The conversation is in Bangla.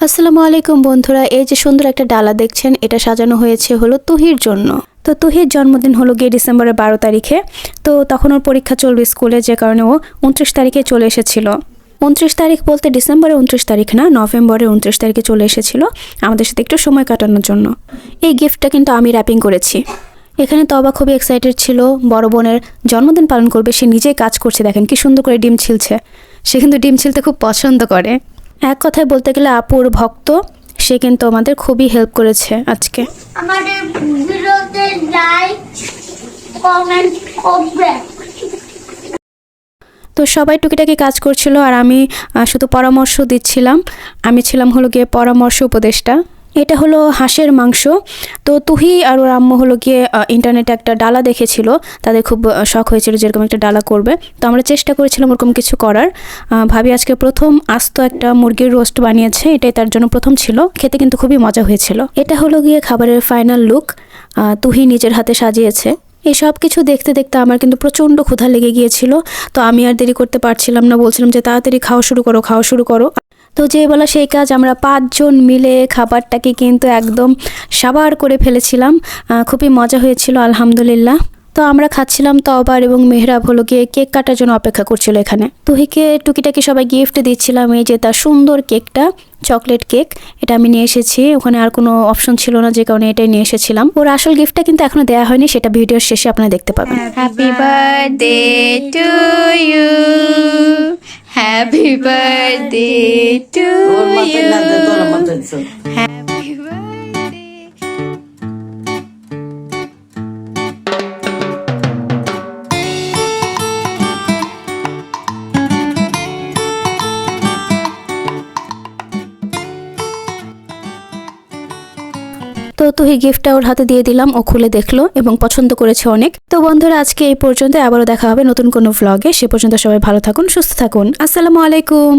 আসসালামু আলাইকুম বন্ধুরা, এই যে সুন্দর একটা ডালা দেখছেন, এটা সাজানো হয়েছে হলো তুহির জন্য। তো তুহির জন্মদিন হলো গিয়ে ডিসেম্বরের বারো তারিখে। তো তখন ওর পরীক্ষা চলবে স্কুলে, যে কারণে ও উনত্রিশ তারিখে চলে এসেছিল। উনত্রিশ তারিখ বলতে ডিসেম্বরের উনত্রিশ তারিখ না, নভেম্বরের উনত্রিশ তারিখে চলে এসেছিল আমাদের সাথে একটু সময় কাটানোর জন্য। এই গিফটটা কিন্তু আমি র্যাপিং করেছি। এখানে তবা খুবই এক্সাইটেড ছিল। বড় বোনের জন্মদিন পালন করবে সে নিজেই কাজ করছে দেখেন কি সুন্দর করে ডিম ছিলছে। সে কিন্তু ডিম ছিলতে খুব পছন্দ করে। এক কথায় বলতে গেলে আপুর ভক্ত সে কিন্তু আমাদের খুবই হেল্প করেছে আজকে। আমাদের ভিডিওতে লাইক কমেন্ট করবে। তো সবাই টুকিটাকি কাজ করছিল আর আমি শুধু পরামর্শ দিচ্ছিলাম। আমি ছিলাম হলো গিয়ে পরামর্শ উপদেষ্টা। এটা হলো হাঁসের মাংস। তো তুহি আর ওর আম্মু হলো গিয়ে ইন্টারনেটে একটা ডালা দেখেছিল। তাদের খুব শখ হয়েছিল যেরকম একটা ডালা করবে। তো আমরা চেষ্টা করেছিলাম ওরকম কিছু করার। ভাবি আজকে প্রথম আস্ত একটা মুরগির রোস্ট বানিয়েছে। এটাই তার জন্য প্রথম ছিল। খেতে কিন্তু খুবই মজা হয়েছিল। এটা হলো গিয়ে খাবারের ফাইনাল লুক তুহি নিজের হাতে সাজিয়েছে। এই সব কিছু দেখতে দেখতে আমার কিন্তু প্রচণ্ড ক্ষুধা লেগে গিয়েছিল। তো আমি আর দেরি করতে পারছিলাম না। বলছিলাম যে তাড়াতাড়ি খাওয়া শুরু করো, খাওয়া শুরু করো। তো যে বলা সেই কাজ, আমরা পাঁচজন মিলে খাবারটাকে কিন্তু একদম সাবার করে ফেলেছিলাম। খুবই মজা হয়েছিল, আলহামদুলিল্লাহ। তো আমরা খাচ্ছিলাম তবার এবং মেহরাব হলো গিয়ে কেক কাটার জন্য অপেক্ষা করছিল এখানে। তুহিকে টুকিটাকি সবাই গিফট দিচ্ছিলাম, এই যে তার সুন্দর কেকটা চকলেট কেক এটা আমি নিয়ে এসেছি। ওখানে আর কোনো অপশন ছিল না, যে কারণে এটাই নিয়ে এসেছিলাম। ওর আসল গিফটটা কিন্তু এখনও দেওয়া হয়নি, সেটা ভিডিওর শেষে আপনারা দেখতে পাবেন। Happy birthday to you. Happy birthday to you. Happy birthday. তো তুহি গিফটটা ওর হাতে দিয়ে দিলাম ও খুলে দেখল এবং পছন্দ করেছে অনেক তো বন্ধুরা আজকে এই পর্যন্ত আবারও দেখা হবে নতুন কোনো ভ্লগে সে পর্যন্ত সবাই ভালো থাকুন সুস্থ থাকুন আসসালামু আলাইকুম